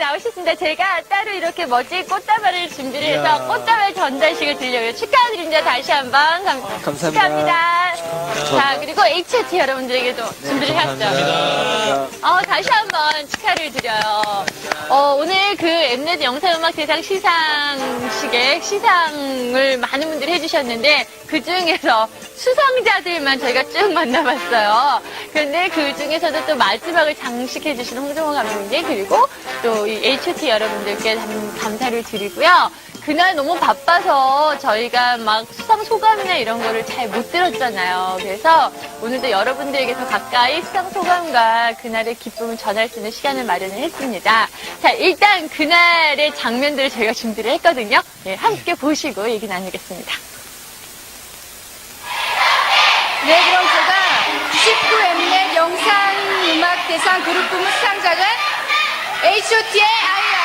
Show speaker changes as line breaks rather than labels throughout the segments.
나오셨습니다. 제가 따로 이렇게 멋진 꽃다발을 준비를 해서
이야.
꽃다발 전달식을 드리려고 축하드립니다. 다시 한번 감,
감사합니다.
축하합니다. 자, 그리고 HOT 여러분들에게도 준비를 했죠. 어, 다시 한번 축하를 드려요. 어, 오늘 그 엠넷 영상음악 대상 시상식에 시상을 많은 분들이 해주셨는데 그 중에서 수상자들만 저희가 쭉 만나봤어요. 그런데 그 중에서도 또 마지막을 장식해주신 홍정호 감독님 그리고 또이 H.O.T 여러분들께 감- 감사를 드리고요. 그날 너무 바빠서 저희가 막 수상 소감이나 이런 거를 잘 못 들었잖아요. 그래서 오늘도 여러분들에게서 가까이 수상 소감과 그날의 기쁨을 전할 수 있는 시간을 마련을 했습니다. 자, 일단 그날의 장면들을 저희가 준비를 했거든요. 네, 함께 보시고 얘기 나누겠습니다.
네, 그럼 제가 19엠넷 영상 음악 대상 그룹 부문 수상작은 H.O.T의 아이야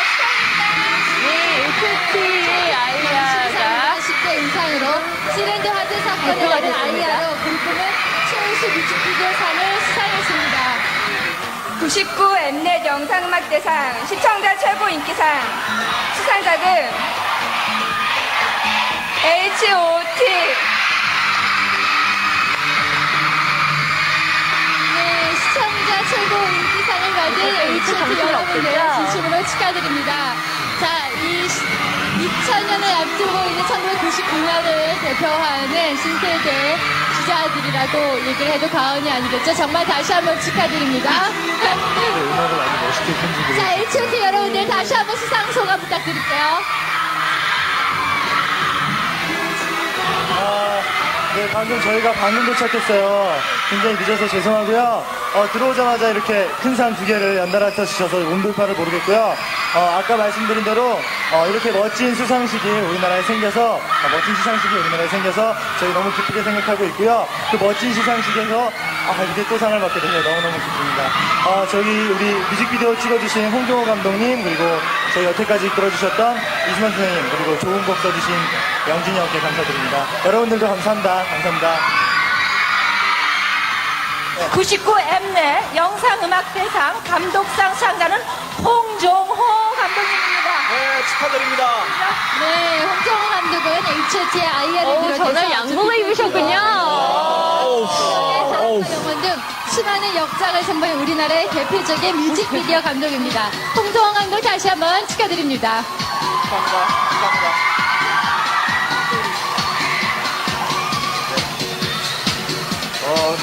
네, H.O.T의 아이야가
10대 음상으로 시랜드 화재 사건에
됐습니다.
아이야로 그룹부문 최우수 뮤직비디오 상을 수상했습니다. 99 엠넷 영상음악 대상 시청자 최고 인기상 수상작은 H.O.T. 네, 시청자 최고 인기 받은 H.O.T 여러분들
없겠죠?
진심으로 축하드립니다. 자, 이 2000년을 앞두고 있는 1999년을 대표하는 신세대 주자들이라고 얘기를 해도 과언이 아니겠죠. 정말 다시 한번 축하드립니다.
음악을 아주 멋있게 편집을
자, H.O.T 여러분들 다시 한번 수상 소감 부탁드릴게요.
아, 네, 방금 저희가 방금 도착했어요. 굉장히 늦어서 죄송하고요. 어, 들어오자마자 이렇게 큰 상 두 개를 연달아 떠주셔서 온돌파를 모르겠고요. 어, 아까 말씀드린 대로 어, 이렇게 멋진 수상식이 우리나라에 생겨서 어, 멋진 시상식이 우리나라에 생겨서 저희 너무 기쁘게 생각하고 있고요. 그 멋진 시상식에서 아, 이렇게 또 상을 받게 돼서 너무너무 기쁩니다. 어, 저기 우리 뮤직비디오 찍어주신 홍종호 감독님 그리고 저희 여태까지 이끌어주셨던 이수만 선생님 그리고 좋은 곡 써주신 영진이 형께 감사드립니다. 여러분들도 감사합니다. 감사합니다.
99엠넷 영상음악대상 감독상 수상자는 홍종호
축하드립니다.
네, 홍종호 감독은 H.O.T의 아이야를
어,
비롯해서
전날 양복을 입으셨군요.
영원 등 수많은 역작을 선보인 우리나라의 대표적인 뮤직비디오 감독입니다. 홍종호 감독 다시 한번 축하드립니다.
감사합니다. 감사합니다. 어,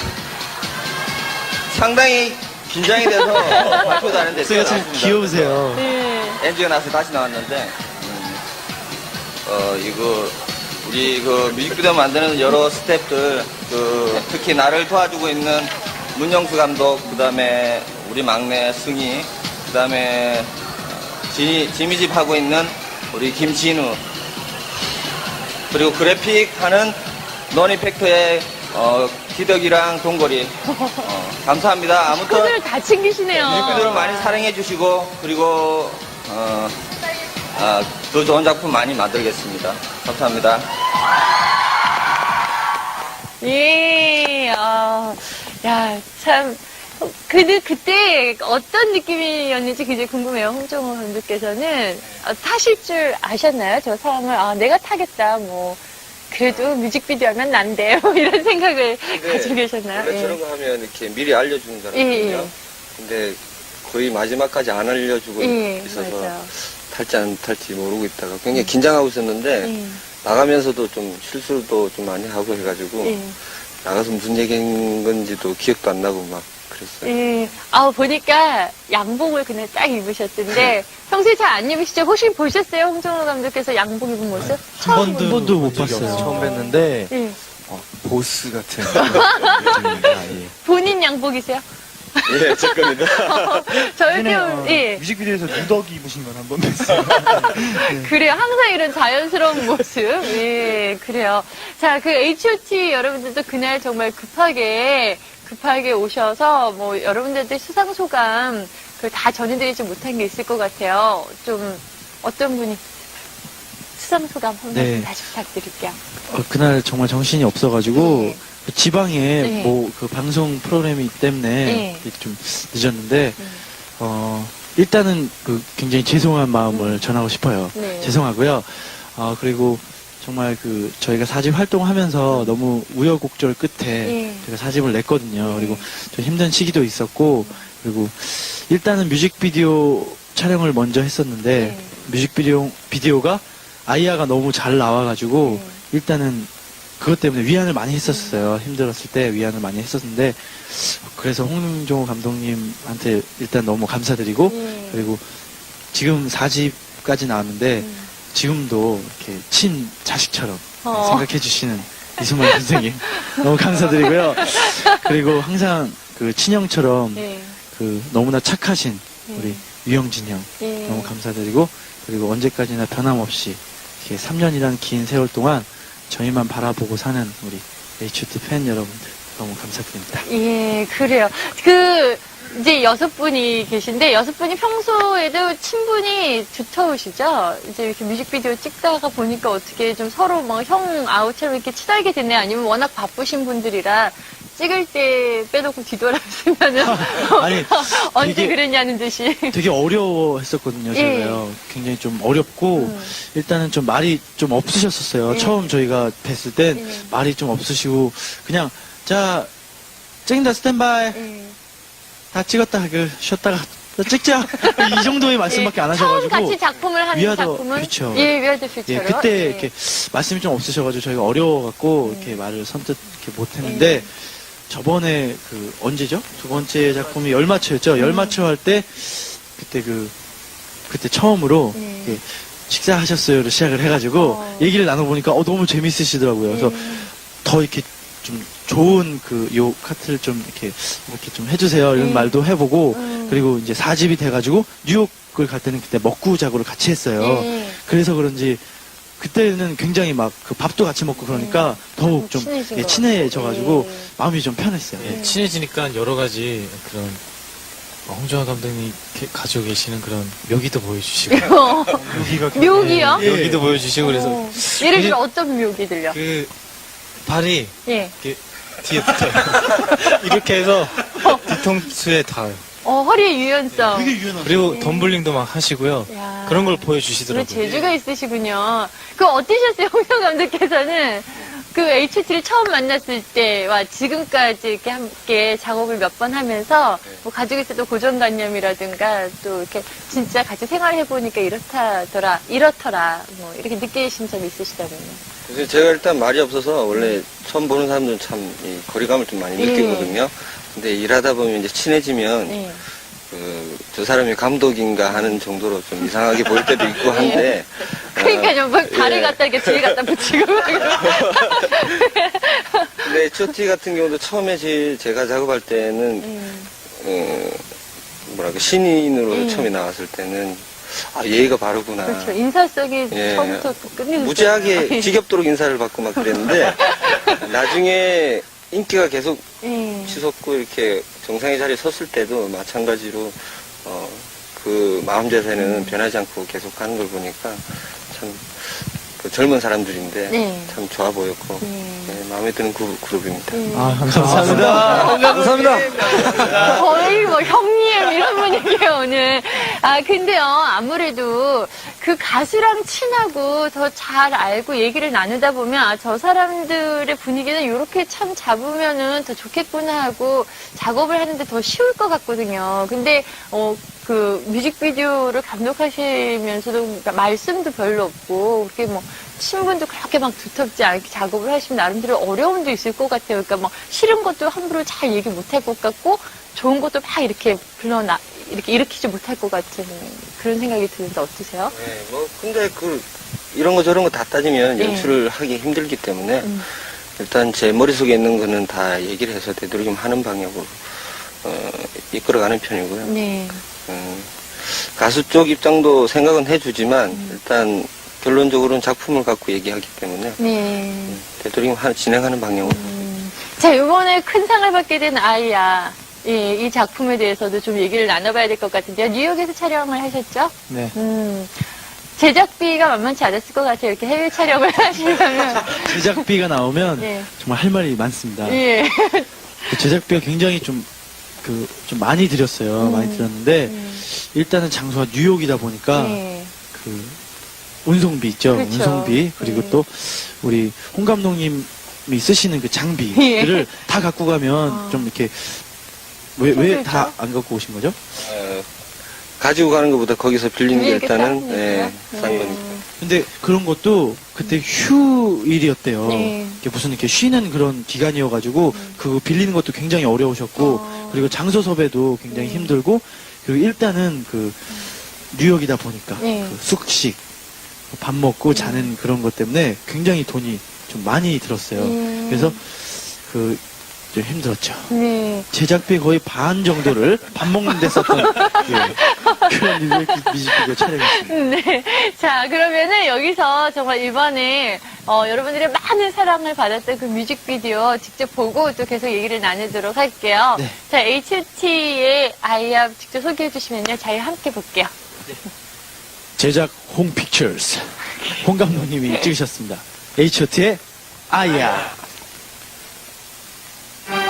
상당히 긴장이 돼서 발표도 안 했는데
제가 참 귀여우세요.
네.
엔지가 나서 다시 나왔는데 음, 어 이거 우리 그 뮤직비디오 만드는 여러 스태프들 그 특히 나를 도와주고 있는 문영수 감독 그다음에 우리 막내 승희 그다음에 지, 지미집 하고 있는 우리 김진우. 그리고 그래픽 하는 너니팩터의 어, 기덕이랑 동거리. 어, 감사합니다. 아무튼
다 챙기시네요.
뮤직비디오를 많이 사랑해 주시고 그리고 어, 아, 더 좋은 작품 많이 만들겠습니다. 감사합니다.
예, 아, 야, 참. 그, 그때 어떤 느낌이었는지 굉장히 궁금해요. 홍정호 감독께서는. 아, 타실 줄 아셨나요? 저 사람을. 아, 내가 타겠다. 뭐, 그래도 뮤직비디오 하면 난데. 뭐 이런 생각을 가지고 계셨나요?
원래
예.
저런 거 하면 이렇게 미리 알려주는
예,
사람이거든요.
예.
근데 거의 마지막까지 안 알려주고
예,
있어서
맞아요.
탈지 안 탈지 모르고 있다가 굉장히 긴장하고 있었는데
예.
나가면서도 좀 실수도 좀 많이 하고 해가지고
예.
나가서 무슨 얘기인 건지도 기억도 안 나고 막 그랬어요.
예. 아, 보니까 양복을 그날 딱 입으셨던데, 평소에 잘 안 입으시죠? 혹시 보셨어요? 홍정호 감독께서 양복 입은 모습?
한 번도, 한 번도 못 봤어요. 처음 뵀는데
예.
어, 보스 같은 느낌입니다. 예.
본인 양복이세요?
예, 제 겁니다.
저희
예전에,
좀,
어,
예.
뮤직비디오에서 누더기 입으신 건 한번 뵀어요.
그래요. 항상 이런 자연스러운 모습. 예, 그래요. 자, 그 H.O.T 여러분들도 그날 정말 급하게, 급하게 오셔서, 뭐, 여러분들한테 수상 소감, 그걸 다 전해드리지 못한 게 있을 것 같아요. 좀, 어떤 분이 수상 소감 한 말씀
네.
다시 부탁드릴게요.
어, 그날 정말 정신이 없어가지고
네.
그 지방에
네.
뭐 그 방송 프로그램이 때문에
네.
좀 늦었는데
음.
어 일단은 그 굉장히 죄송한 마음을 전하고 싶어요.
네.
죄송하고요. 어, 그리고 정말 그 저희가 사집 활동하면서 너무 우여곡절 끝에
예.
제가 사집을 냈거든요. 그리고 좀 힘든 시기도 있었고 그리고 일단은 뮤직비디오 촬영을 먼저 했었는데
네.
뮤직비디오 비디오가 아이야가 너무 잘 나와가지고
네.
일단은 그것 때문에 위안을 많이 했었어요. 힘들었을 때 위안을 많이 했었는데 그래서 홍종호 감독님한테 일단 너무 감사드리고
네.
그리고 지금 4집까지 나왔는데
음.
지금도 이렇게 친 자식처럼
어.
생각해 주시는 이승만 선생님 너무 감사드리고요. 그리고 항상 그 친형처럼
네.
그 너무나 착하신
네.
우리 유영진 형
네.
너무 감사드리고 그리고 언제까지나 변함없이 이렇게 3년이란 긴 세월 동안 저희만 바라보고 사는 우리 HOT 팬 여러분들 너무 감사드립니다.
예, 그래요. 그, 이제 여섯 분이 계신데, 여섯 분이 평소에도 친분이 두터우시죠? 이제 이렇게 뮤직비디오 찍다가 보니까 어떻게 좀 서로 뭐 형 아우처럼 이렇게 친하게 됐네. 아니면 워낙 바쁘신 분들이라 찍을 때 빼놓고 뒤돌아보시면은
아니,
언제
되게-
그랬냐는 듯이.
되게 어려워했었거든요,
예.
저희가요. 굉장히 좀 어렵고,
음.
일단은 좀 말이 좀 없으셨었어요.
예.
처음 저희가 뵀을 땐
예.
말이 좀 없으시고, 그냥, 자, 찍는다, 스탠바이.
예.
다 찍었다, 그, 쉬었다가, 또 찍자. 이 정도의 말씀밖에 안
예. 처음
하셔가지고.
같이 작품을 하는
위아더
작품은
퓨처.
예, 위아더
예,
퓨처로.
그때
예.
이렇게 말씀이 좀 없으셔가지고 저희가 어려워갖고
예.
이렇게 말을 선뜻 이렇게 못했는데
예.
저번에 그 언제죠? 두 번째 작품이 열마초였죠.
음.
열마초 할 때 그때 그 그때 처음으로
예.
이렇게 식사하셨어요를 시작을 해가지고
어.
얘기를 나눠보니까 어, 너무 재밌으시더라고요. 그래서
예.
더 이렇게 좀 좋은 그 요 카트를 좀 이렇게 이렇게 좀 해주세요 이런
예.
말도 해보고
음.
그리고 이제 4집이 돼가지고 뉴욕을 갈 때는 그때 먹구 자구를 같이 했어요.
예.
그래서 그런지 그때는 굉장히 막 그 밥도 같이 먹고 그러니까 더욱 좀
친해진
예,
것
친해져가지고
같아요. 예.
마음이 좀 편했어요.
네.
예, 친해지니까 여러 가지 그런 어, 홍정화 감독님 게- 가지고 계시는 그런 묘기도 보여주시고
어, 묘기요?
예.
묘기도 보여주시고 그래서
어. 예를 들어 어떤 묘기들요?
그 발이
예.
이렇게 뒤에 붙어요. 이렇게 해서 뒤통수에 닿아요.
어, 허리의 유연성.
되게 유연하죠.
그리고 덤블링도 막 하시고요.
야.
그런 걸 보여주시더라고요.
재주가 있으시군요. 그 어떠셨어요, 홍영 감독께서는? 그 HT를 처음 만났을 때와 지금까지 이렇게 함께 작업을 몇 번 하면서 뭐 가지고 있었던 고정관념이라든가 또 이렇게 진짜 같이 생활해보니까 이렇다더라, 이렇더라, 뭐 이렇게 느끼신 점 있으시다면요.
그래서 제가 일단 말이 없어서 원래 처음 보는 사람들은 참이 거리감을 좀 많이
예.
느끼거든요. 근데 일하다 보면 이제 친해지면
네.
그, 저 사람이 감독인가 하는 정도로 좀 이상하게 보일 때도 있고 한데.
그러니까요, 막
예.
갖다 이렇게 뒤에 갖다 붙이고. 막
근데 HOT 같은 경우도 처음에 제, 제가 작업할 때는,
음,
어, 뭐랄까, 신인으로
음.
처음에 나왔을 때는, 아, 예의가 바르구나.
그렇죠. 인사성이
예.
처음부터 끝내는
무지하게 지겹도록 인사를 받고 막 그랬는데, 나중에 인기가 계속
예.
치솟고 이렇게 정상의 자리에 섰을 때도 마찬가지로, 어, 그 마음 자세는 변하지 않고 계속 가는 걸 보니까 참, 그 젊은 사람들인데
네.
참 좋아 보였고,
예.
네, 마음에 드는 그룹, 그룹입니다.
예.
아, 감사합니다. 감사합니다.
거의 뭐 형님 이런 분위기예요 오늘. 아 근데요 아무래도 그 가수랑 친하고 더 잘 알고 얘기를 나누다 보면 아, 저 사람들의 분위기는 이렇게 참 잡으면은 더 좋겠구나 하고 작업을 하는데 더 쉬울 것 같거든요. 근데 어. 그 뮤직비디오를 감독하시면서도 그러니까 말씀도 별로 없고 그렇게 뭐 친분도 그렇게 막 두텁지 않게 작업을 하시면 나름대로 어려움도 있을 것 같아요. 그러니까 뭐 싫은 것도 함부로 잘 얘기 못 할 것 같고 좋은 것도 막 이렇게 불러나 이렇게 일으키지 못할 것 같은 그런 생각이 드는데 어떠세요?
네, 뭐, 근데 그, 이런 거 저런 거 다 따지면
예.
연출을 하기 힘들기 때문에
음.
일단 제 머릿속에 있는 거는 다 얘기를 해서 되도록이면 하는 방향으로 어, 이끌어가는 편이고요.
네.
음, 가수 쪽 입장도 생각은 해주지만
음.
일단 결론적으로는 작품을 갖고 얘기하기 때문에
네.
되도록이면 하- 진행하는 방향으로
음. 자, 이번에 큰 상을 받게 된 아이야. 예, 이 작품에 대해서도 좀 얘기를 나눠봐야 될 것 같은데요. 뉴욕에서 촬영을 하셨죠?
네.
음. 제작비가 만만치 않았을 것 같아요. 이렇게 해외 촬영을 하시려면.
제작비가 나오면
예.
정말 할 말이 많습니다.
예.
그 제작비가 굉장히 좀 그 좀 많이 드렸어요.
음.
많이 드렸는데
음.
일단은 장소가 뉴욕이다 보니까
네.
그 운송비 있죠.
그렇죠.
운송비 그리고
네.
또 우리 홍 감독님이 쓰시는 그 장비들을
예.
다 갖고 가면
아.
좀 이렇게 왜왜
힘들죠?
다안 갖고 오신 거죠?
어, 가지고 가는 것보다 거기서 빌리는 게
빌리겠다?
일단은
네.
예, 싼 거니까.
근데 그런 것도 그때 휴일이었대요.
네.
이게 무슨 이렇게 쉬는 그런 기간이어가지고 그 빌리는 것도 굉장히 어려우셨고
어.
그리고 장소 섭외도 굉장히
네.
힘들고 그리고 일단은 그 뉴욕이다 보니까
네.
그 숙식 밥 먹고 자는 그런 것 때문에 굉장히 돈이 좀 많이 들었어요.
음.
그래서 그 좀 힘들었죠.
네.
제작비 거의 반 정도를 밥 먹는 데 썼던 예, 그런 뮤직- 뮤직비디오 촬영했습니다.
네. 자, 그러면은 여기서 정말 이번에 어, 여러분들의 많은 사랑을 받았던 그 뮤직비디오 직접 보고 또 계속 얘기를 나누도록 할게요.
네.
자, HT의 아이압 직접 소개해 주시면요. 저희 함께 볼게요.
제작 홍픽처스 홍 감독님이 찍으셨습니다. H.O.T의 아이야.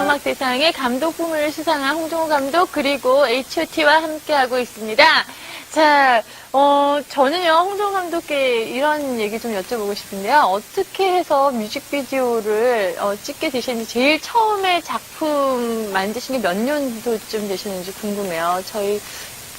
음악 대상의 감독 부문을 수상한 홍종호 감독 그리고 H.O.T와 함께하고 있습니다. 자, 어, 저는요 홍종호 감독께 이런 얘기 좀 여쭤보고 싶은데요. 어떻게 해서 뮤직비디오를 어, 찍게 되셨는지 제일 처음에 작품 만드신 게 몇 년도쯤 되셨는지 궁금해요. 저희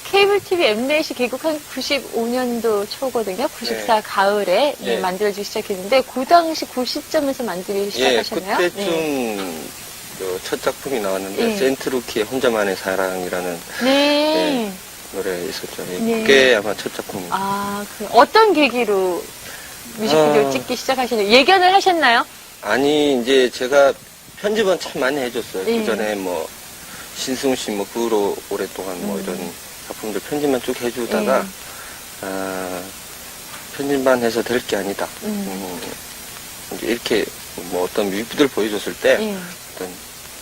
케이블 TV 엠넷이 개국한 95년도 초거든요. 94
네.
가을에 예,
네.
만들어지기 시작했는데 그 당시 그 시점에서 만들기
예,
시작하셨나요?
그때쯤
네.
그첫 작품이 나왔는데
예.
센트루키의 혼자만의 사랑이라는
네.
노래 있었죠. 예,
네.
그게 아마 첫 작품입니다.
아, 그 어떤 계기로 뮤직비디오
어.
찍기 시작하셨나요? 예견을 하셨나요?
아니 이제 제가 편집은 참 많이 해줬어요.
예.
그 전에 뭐 신승우 씨 뭐 그 후로 오랫동안 뭐
음.
이런 작품들 편집만 쭉 해주다가
예.
아, 편집만 해서 될 게 아니다.
음.
음, 이제 이렇게 뭐 어떤 뮤직비디오를 보여줬을 때
예.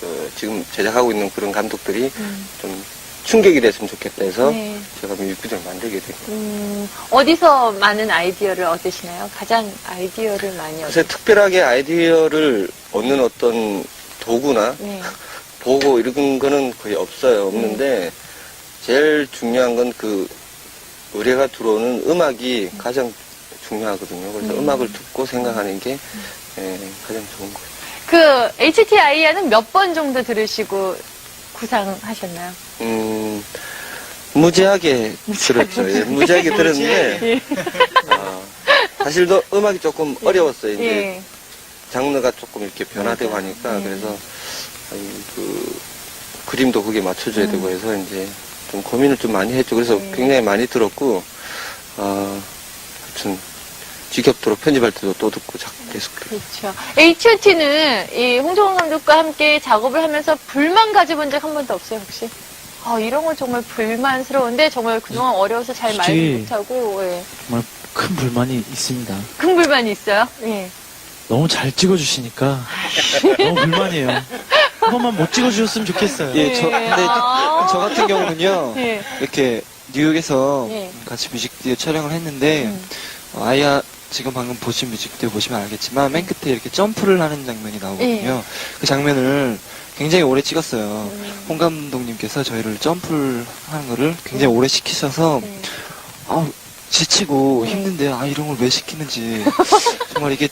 그 지금 제작하고 있는 그런 감독들이
음.
좀 충격이 됐으면 좋겠다 해서
네.
제가 뮤직비디오를 만들게 된 거예요.
음, 어디서 많은 아이디어를 얻으시나요? 가장 아이디어를 많이
글쎄
얻으시나요?
특별하게 아이디어를 얻는 어떤 도구나
네.
보고 이런 거는 거의 없어요. 없는데 제일 중요한 건 그 의뢰가 들어오는 음악이 가장 중요하거든요. 그래서
음.
음. 악을 듣고 생각하는 게 예, 가장 좋은 거예요.
그 HTI야는 몇 번 정도 들으시고 구상하셨나요?
음, 무지하게 들었죠. 예, 무지하게 들었는데
예.
어, 사실 더 음악이 조금 어려웠어요. 이제
예.
장르가 조금 이렇게 변화되고. 하니까
네.
그래서 아니, 그 그림도 그게 맞춰줘야
음.
되고 해서 이제 좀 고민을 좀 많이 했죠. 그래서
네.
굉장히 많이 들었고 어, 하여튼 지겹도록 편집할 때도 또 듣고 자, 계속 들어요.
그렇죠. H.O.T는 이 홍종원 감독과 함께 작업을 하면서 불만 가져본 적 한 번도 없어요, 혹시? 아, 이런 건 정말 불만스러운데 정말 그동안 어려워서 잘 말도
솔직히-
못하고 예.
정말 큰 불만이 있습니다.
큰 불만이 있어요? 예.
너무 잘 찍어주시니까 너무 불만이에요. 한 번만 못 찍어주셨으면 좋겠어요.
예, 저, 근데
아.
저 같은 경우는요,
예.
이렇게 뉴욕에서
예.
같이 뮤직비디오 촬영을 했는데,
음.
어, 아이야, 지금 방금 보신 뮤직비디오 보시면 알겠지만, 맨 끝에 이렇게 점프를 하는 장면이 나오거든요. 그 장면을 굉장히 오래 찍었어요.
음.
홍 감독님께서 저희를 점프를 하는 거를 굉장히 오래 시키셔서,
네.
아우, 지치고
네.
힘든데, 아, 이런 걸 왜 시키는지. 정말 이게,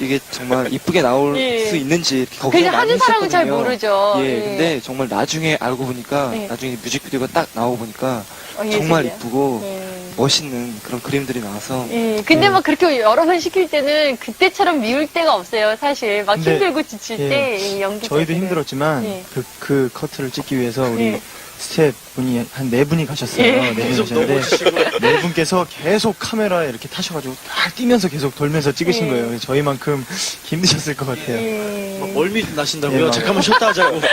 이게 정말 이쁘게 나올
예.
수 있는지 이렇게 걱정
그냥
많이
하는 사람은 잘. 모르죠.
예, 근데 정말 나중에 알고 보니까
네.
나중에 뮤직비디오가 딱 나오고 보니까
어,
정말
예술이야.
이쁘고
예.
멋있는 그런 그림들이 나와서
예, 근데
네.
막 그렇게 여러 번 시킬 때는 그때처럼 미울 때가 없어요, 사실. 막
근데,
힘들고 지칠
예,
때, 이 연기.
저희도 힘들었지만
예.
그, 그 커트를 찍기 위해서 우리
예.
스텝 분이 한 네 분이 가셨어요.
예.
네 분이 가셨는데 네 분께서 계속 카메라에 이렇게 타셔가지고 딱 뛰면서 계속 돌면서 찍으신
예.
거예요. 저희만큼 힘드셨을 것 같아요.
예.
막 멀미 나신다고요?
예, 막-
잠깐만 쉬었다 하자고.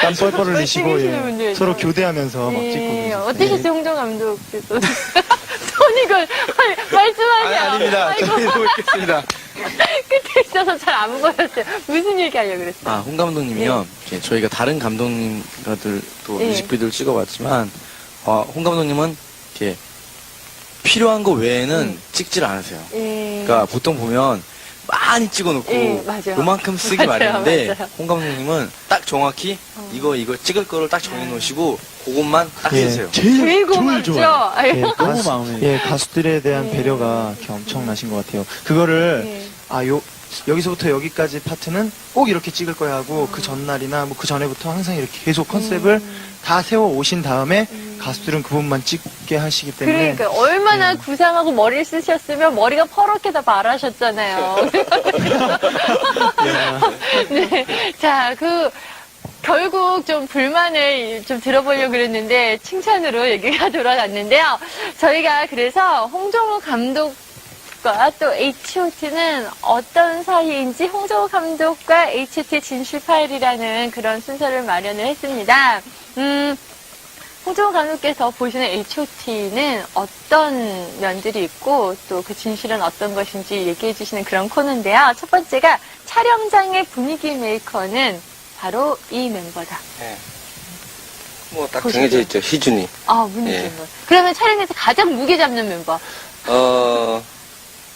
땀 뻘뻘 흘리시고 예.
분들
서로
있죠.
교대하면서 막
예,
찍고 그러셨어요.
어떠셨어요, 홍정 감독께서? 손이 그, 말씀하세요. 아이고,
보고 있겠습니다.
끝에 있어서 잘 안 보였어요. 무슨 얘기 하려고 그랬어요?
아, 홍 감독님이요. 이렇게 저희가 다른 감독님들도
예.
뮤직비디오를 찍어봤지만, 어, 홍 감독님은 이렇게 필요한 거 외에는
음.
찍질 않으세요.
예.
그러니까 보통 보면 많이 찍어놓고
예, 맞아요.
요만큼 쓰기
맞아요,
마련인데
맞아요.
홍 감독님은 딱 정확히 이거 이거 찍을 거를 딱 정해놓으시고 그것만 딱
예,
해주세요.
제일,
고맙죠?
좋아요.
아유.
예, 너무
가수-
마음에.
예, 가수들에 대한
예.
배려가 이렇게 엄청나신 것 같아요. 그거를
예.
아, 요, 여기서부터 여기까지 파트는 꼭 이렇게 찍을 거야 하고 그 전날이나 뭐 그 전에부터 항상 이렇게 계속 컨셉을
음.
다 세워 오신 다음에 가수들은 그 부분만 찍게 하시기 때문에
그러니까 얼마나 구상하고 머리를 쓰셨으면 머리가 퍼렇게 다 말하셨잖아요. 네. 자, 그 결국 좀 불만을 좀 들어보려고 그랬는데 칭찬으로 얘기가 돌아갔는데요. 저희가 그래서 홍정호 감독 과 또 H.O.T는 어떤 사이인지 홍정호 감독과 H.O.T 진실 파일이라는 그런 순서를 마련을 했습니다. 음, 홍정호 감독께서 보시는 H.O.T는 어떤 면들이 있고 또 그 진실은 어떤 것인지 얘기해 주시는 그런 코너인데요. 첫 번째가 촬영장의 분위기 메이커는 바로 이 멤버다.
뭐딱
보시죠.
정해져 있죠. 희준이.
아, 분위기
예.
멤버. 그러면 촬영에서 가장 무게 잡는 멤버.
어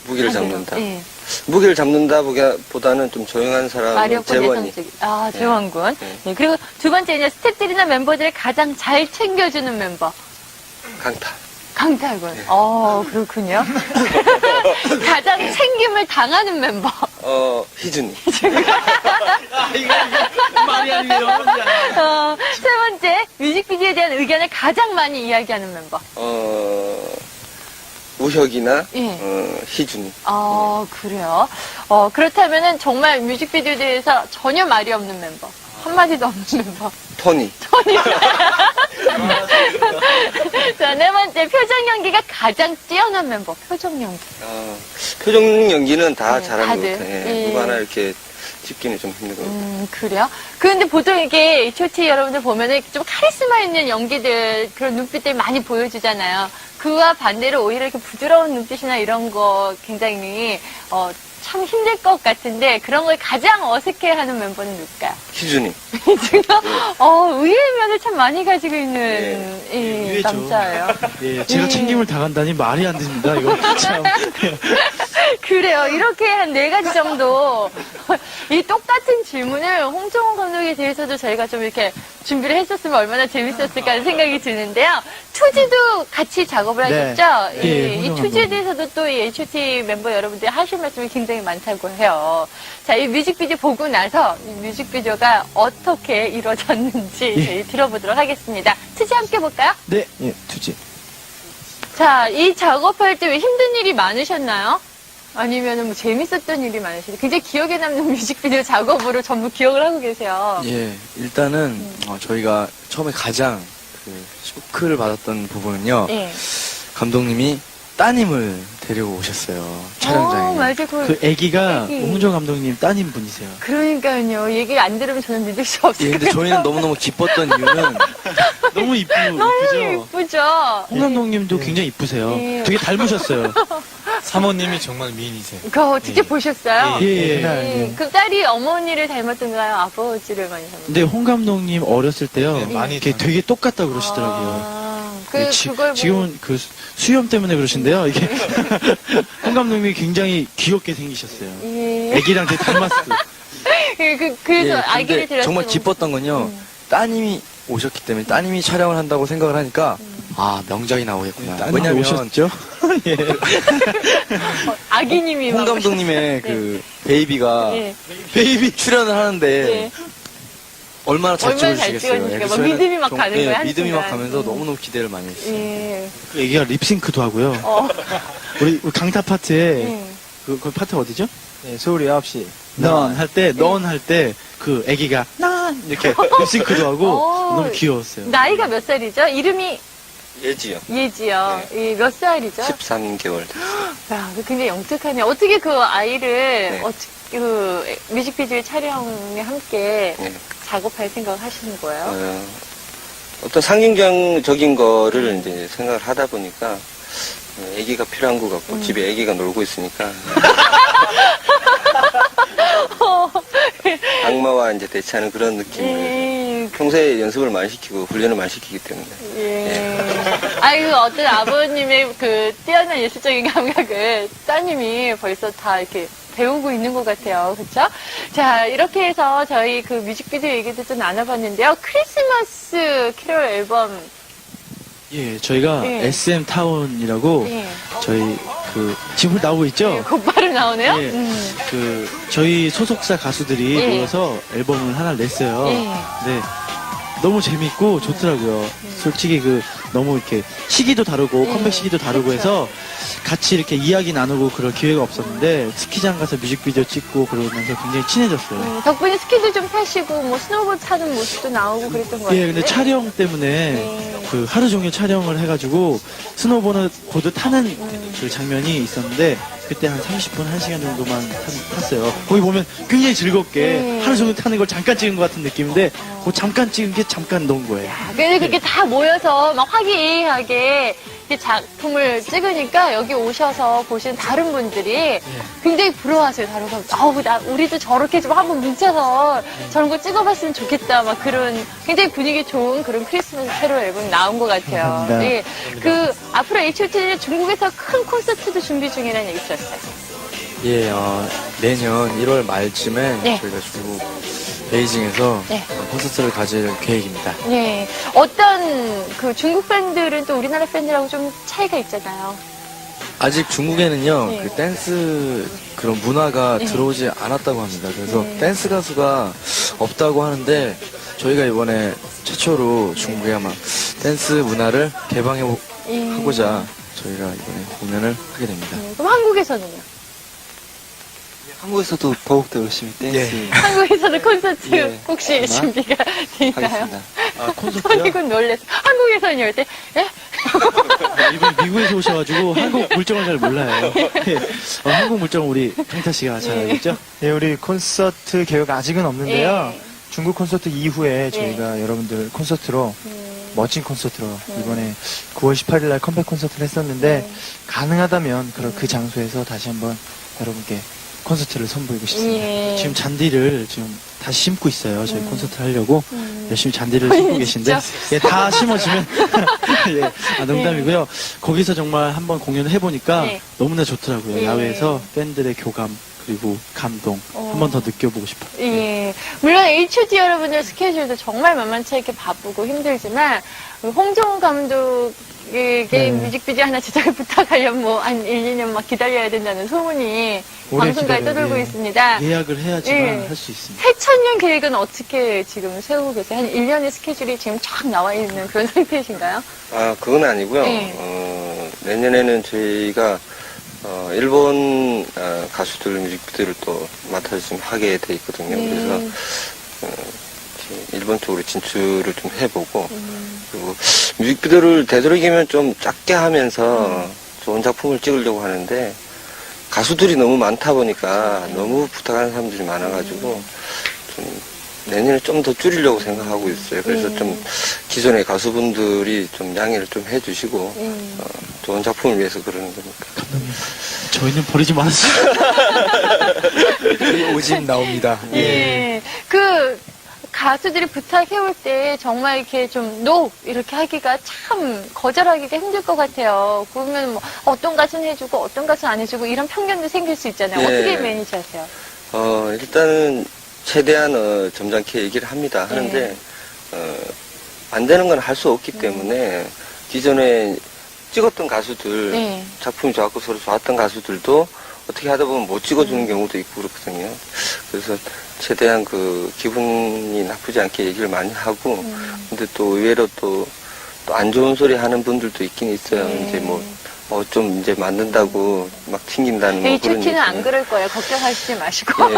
무기를 잡는다.
예.
무기를 잡는다 보다는 좀 조용한 사람은
마력군
재원이.
예성적. 아, 재원군.
예.
네. 그리고 두 번째는 스태프들이나 멤버들을 가장 잘 챙겨주는 멤버.
강타.
강탈군.
네.
어, 그렇군요. 가장 챙김을 당하는 멤버.
어 희준이.
어, 세 번째, 뮤직비디오에 대한 의견을 가장 많이 이야기하는 멤버.
어 우혁이나
예.
어, 희준이.
어, 그래요. 어, 그렇다면은 정말 뮤직비디오에 대해서 전혀 말이 없는 멤버. 한 마디도 없는 멤버.
토니.
자, 네 번째, 표정 연기가 가장 뛰어난 멤버. 표정 연기.
어, 표정 연기는 다
네,
잘하는
다들.
것 같아요.
예.
예. 누구 하나 이렇게 찍기는 좀 힘든 것 같아요.
음, 그래요? 그런데 보통 이게 H.O.T 여러분들 보면은 좀 카리스마 있는 연기들, 그런 눈빛들 많이 보여주잖아요. 그와 반대로 오히려 이렇게 부드러운 눈빛이나 이런 거 굉장히, 어, 참 힘들 것 같은데 그런 걸 가장 어색해 하는 멤버는 누굴까요?
희준이.
지금, 어, 의외의 면을 참 많이 가지고 있는, 이
의외죠.
남자예요.
예, 제가
예.
챙김을 당한다니 말이 안 됩니다. 이거 참.
그래요. 이렇게 한 네 가지 정도. 이 똑같은 질문을 홍정호 감독에 대해서도 저희가 좀 이렇게 준비를 했었으면 얼마나 재밌었을까 하는 생각이 드는데요. 투지도 같이 작업을
네.
하셨죠?
예,
이, 이
홍정호
투지에. 대해서도 또 이 H.O.T 멤버 여러분들이 하실 말씀이 굉장히 많다고 해요. 자, 이 뮤직비디오 보고 나서 이 뮤직비디오가 어떻게 이루어졌는지
예.
저희 들어보도록 하겠습니다. 투지 함께 볼까요?
네.
예, 투지.
자, 이 작업할 때 왜 힘든 일이 많으셨나요? 아니면 뭐 재밌었던 일이 많으신데 굉장히 기억에 남는 뮤직비디오 작업으로 전부 기억을 하고 계세요.
예, 일단은 어, 저희가 처음에 가장 그 쇼크를 받았던 부분은요.
예.
감독님이 따님을 데리고 오셨어요. 촬영장에.
어, 맞아. 그,
그 애기가
애기.
홍정 감독님 따님 분이세요.
그러니까요. 얘기 안 들으면 저는 믿을 수 없을
예,
것
근데. 저희는 너무너무 기뻤던 이유는
너무 이쁘,
너무
이쁘죠?
이쁘죠?
홍 감독님도 굉장히 이쁘세요.
예.
되게 닮으셨어요.
사모님이 정말 미인이세요.
그거 직접
예.
보셨어요?
예, 예.
예.
예.
그 딸이 어머니를 닮았던가요? 아버지를 많이 닮았던가요?
근데 홍 감독님 어렸을 때요.
네, 많이
이렇게
닮-
되게 똑같다 그러시더라고요.
아, 그,
네, 지,
그걸 뭐-
지금은 그 수- 수염 때문에 그러신데요. 이게 홍 감독님이 굉장히 귀엽게 생기셨어요.
예.
애기랑 되게 닮았어요.
그, 그, 그래서
예,
아기를
근데
데려다
정말 기뻤던 건요.
음.
따님이 오셨기 때문에 따님이 촬영을 한다고 생각을 하니까 아 명작이 나오겠구나.
따님
왜냐면
오셨죠? 예.
아기님이
홍
막
감독님의 그 베이비가
예.
베이비 출연을 하는데
예.
얼마나 잘
얼마나 잘
찍어주시겠어요.
찍어주실까. 막
저희는
믿음이 막
정-
가는
예,
거예요,
믿음이 막
한순간.
가면서
음.
너무너무 기대를 많이 했어요.
예.
그 애기가 립싱크도 하고요.
어.
우리 우리 강타 파트에
예.
그, 그 파트 어디죠?
예, 서울 9시.
넌 할 때, 넌 할 때, 그 애기가, 난! 이렇게 립싱크도 하고,
어.
너무 귀여웠어요.
나이가 몇 살이죠? 이름이
예지요.
예지요. 이몇 살이죠?
13개월.
야, 그 굉장히 영특하네요. 어떻게 그 아이를
네.
어떻게 그 뮤직비디오 촬영에 함께
예.
작업할 생각을 하시는 거예요?
어, 어떤 상징적인 거를 이제 생각을 하다 보니까 어, 아기가 필요한 것 같고
음.
집에 아기가 놀고 있으니까 악마와 이제 대치하는 그런 느낌을
예,
평소에 연습을 많이 시키고 훈련을 많이 시키기 때문에
예. 아이고, 어떤 아버님의 그 뛰어난 예술적인 감각을 따님이 벌써 다 이렇게 배우고 있는 것 같아요. 그렇죠? 자, 이렇게 해서 저희 그 뮤직비디오 얘기도 좀 나눠봤는데요. 크리스마스 캐롤 앨범
예, 저희가
예.
SM 타운이라고
예.
저희 그 지금 나오고 있죠?
곧바로 나오네요.
예.
음.
그 저희 소속사 가수들이
예.
모여서 앨범을 하나 냈어요.
예.
네. 너무 재밌고 좋더라고요. 솔직히 그 너무 이렇게 시기도 다르고
예.
컴백 시기도 다르고 해서 같이 이렇게 이야기 나누고 그럴 기회가 없었는데 스키장 가서 뮤직비디오 찍고 그러면서 굉장히 친해졌어요.
음, 덕분에 스키도 좀 타시고 뭐 스노보드 타는 모습도 나오고 그랬던 것 같아요.
예, 근데 촬영 때문에
네.
그 하루 종일 촬영을 해가지고 스노보드 보드 타는
음.
그 장면이 있었는데 그때 한 30분, 1시간 정도만 탔- 탔어요. 거기 보면 굉장히 즐겁게
네.
하루 종일 타는 걸 잠깐 찍은 것 같은 느낌인데 그 잠깐 찍은 게 잠깐 넣은 거예요.
근데 그렇게 다 모여서 막 화기애애하게 이렇게 작품을 찍으니까 여기 오셔서 보신 다른 분들이 굉장히 부러워하세요. 다른 분들. 아우, 나, 우리도 저렇게 좀 한번 뭉쳐서 저런 거 찍어봤으면 좋겠다. 막 그런 굉장히 분위기 좋은 그런 크리스마스 캐롤 앨범이 나온 것 같아요.
감사합니다.
예. 그 앞으로 H.O.T. 중국에서 큰 콘서트도 준비 중이라는 얘기 들었어요.
예, 어, 내년 1월 말쯤에
네.
저희가 중국 베이징에서
네.
어, 콘서트를 가질 계획입니다.
예. 어떤 그 중국 팬들은 또 우리나라 팬들하고 좀 차이가 있잖아요.
아직 중국에는요,
네.
그 댄스 그런 문화가
네.
들어오지 않았다고 합니다. 그래서
네.
댄스 가수가 없다고 하는데 저희가 이번에 최초로 중국에 아마 댄스 문화를 개방해 보-
예.
저희가 이번에 공연을 하게 됩니다.
예. 그럼 한국에서는요?
한국에서도 더욱더 열심히 댄스
한국에서는 콘서트
예.
혹시
아마
준비가 되나요?
하겠습니다.
아, 콘서트요?
손익은 놀랬어. 한국에서는 열 때, 예?
이번 미국에서 오셔가지고 한국 물정을 잘 몰라요. 예. 어, 한국 물정 우리 평타 씨가 잘 알겠죠?
예, 우리 콘서트 계획 아직은 없는데요.
예.
중국 콘서트 이후에 저희가 여러분들 콘서트로
음,
멋진 콘서트로 이번에 9월 18일 날 컴백 콘서트를 했었는데
네.
가능하다면 그런 그 장소에서 다시 한번 여러분께 콘서트를 선보이고 싶습니다.
예.
지금 잔디를 지금 다시 심고 있어요. 저희 콘서트 하려고
음.
열심히 잔디를
본인이
심고 계신데 예, 다 심어지면 예, 아, 농담이고요. 거기서 정말 한번 공연을 해보니까
네.
너무나 좋더라고요.
예.
야외에서 팬들의 교감 그리고 감동
어.
한번 더 느껴보고 싶어요.
예. 물론 H.O.T. 여러분들 스케줄도 정말 만만치 않게 바쁘고 힘들지만, 우리 홍정호 감독에게
네.
뮤직비디오 하나 제작을 부탁하려면 뭐, 한 1, 2년 막 기다려야 된다는 소문이 방송가에
기다려요.
떠돌고
예.
있습니다.
예약을 해야지만
예.
할 수 있습니다.
새천년 계획은 어떻게 지금 세우고 계세요? 한 1년의 스케줄이 지금 쫙 나와 있는 그런 상태이신가요?
아, 그건 아니고요.
네.
어, 내년에는 저희가 어, 일본 어, 가수들 뮤직비디오를 또 맡아서 지금 하게 돼 있거든요.
네.
그래서 어, 지금 일본 쪽으로 진출을 좀 해보고
음.
그리고 뮤직비디오를 되도록이면 좀 작게 하면서
음.
좋은 작품을 찍으려고 하는데 가수들이 너무 많다 보니까
네.
너무 부탁하는 사람들이 많아가지고 좀 내년에 좀 더 줄이려고 생각하고 있어요. 그래서
네.
좀 기존의 가수분들이 좀 양해를 좀 해주시고
음.
어, 좋은 작품을 위해서 그러는 거니까.
감독님, 저희는 버리지 마세요.
오직 나옵니다.
예. 그 가수들이 부탁해올 때 정말 이렇게 좀 노! 이렇게 하기가 참 거절하기가 힘들 것 같아요. 그러면 뭐 어떤 가수는 해주고 어떤 가수는 안 해주고 이런 편견도 생길 수 있잖아요.
예.
어떻게 매니지 하세요?
어, 일단은 최대한 어, 점잖게 얘기를 합니다.
네.
하는데 어, 안 되는 건 할 수 없기
음.
때문에 기존에 찍었던 가수들
네.
작품이 좋았고 서로 좋았던 가수들도 어떻게 하다 보면 못 찍어주는
음.
경우도 있고 그렇거든요. 그래서 최대한 그 기분이 나쁘지 않게 얘기를 많이 하고
음.
근데 또 의외로 또 또 안 좋은 소리 하는 분들도 있긴 있어요.
네.
이제 뭐, 어, 좀 이제 만든다고 막 튕긴다는 뭐 그런
HOT는 안
얘기는.
그럴 거예요. 걱정하시지 마시고.
예.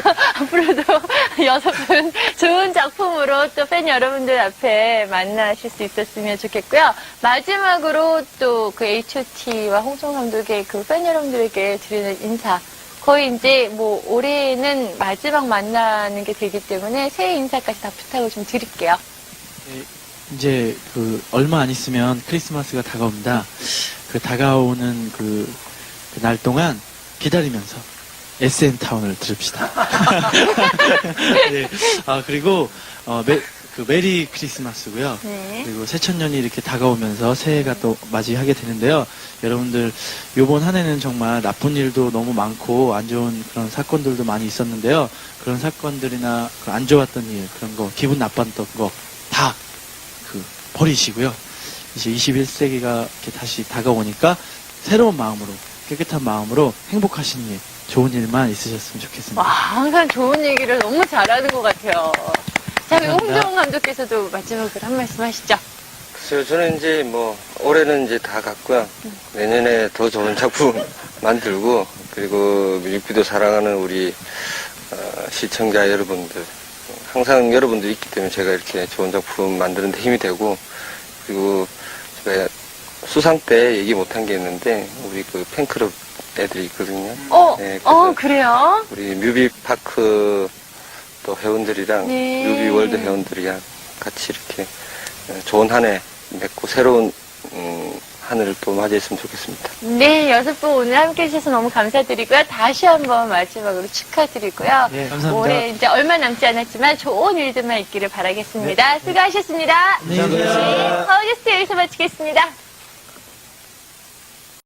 앞으로도 여섯 분 좋은 작품으로 또 팬 여러분들 앞에 만나실 수 있었으면 좋겠고요. 마지막으로 또 그 H.O.T와 홍성 감독의 그 팬 여러분들에게 드리는 인사. 거의 이제 뭐 올해는 마지막 만나는 게 되기 때문에 새해 인사까지 다 부탁을 좀 드릴게요.
이제 그 얼마 안 있으면 크리스마스가 다가옵니다. 그 다가오는 그 날 동안 기다리면서 SM 타운을 들읍시다. 예. 아 그리고 어, 매, 그 메리 크리스마스고요.
네.
그리고 새천년이 이렇게 다가오면서 새해가 또 맞이하게 되는데요. 여러분들 요번 한 해는 정말 나쁜 일도 너무 많고 안 좋은 그런 사건들도 많이 있었는데요. 그런 사건들이나 그안 좋았던 일 그런 거 기분 나빴던 거 다 그 버리시고요. 이제 21세기가 이렇게 다시 다가오니까 새로운 마음으로 깨끗한 마음으로 행복하신 일, 좋은 일만 있으셨으면 좋겠습니다.
와, 항상 좋은 얘기를 너무 잘하는 것 같아요. 자,
감사합니다.
홍정훈 감독께서도 마지막으로 한 말씀 하시죠.
글쎄요, 저는 이제 뭐, 올해는 이제 다 갔고요. 내년에 더 좋은 작품 만들고, 그리고 뮤직비디오 사랑하는 우리, 어, 시청자 여러분들, 항상 여러분들 있기 때문에 제가 이렇게 좋은 작품 만드는 데 힘이 되고, 그리고 제가 수상 때 얘기 못한 게 있는데, 우리 그 팬클럽 애들이 있거든요.
어,
네, 그래서
어, 그래요?
우리 뮤비파크 또 회원들이랑
네.
뮤비월드 회원들이랑 같이 이렇게 어, 좋은 한 해 맺고 새로운 음, 하늘을 또 맞이했으면 좋겠습니다.
네, 여섯 분 오늘 함께 해주셔서 너무 감사드리고요. 다시 한번 마지막으로 축하드리고요.
네, 감사합니다.
올해 이제 얼마 남지 않았지만 좋은 일들만 있기를 바라겠습니다. 수고하셨습니다.
안녕히 계세요.
네, 파워게스트 여기서 마치겠습니다.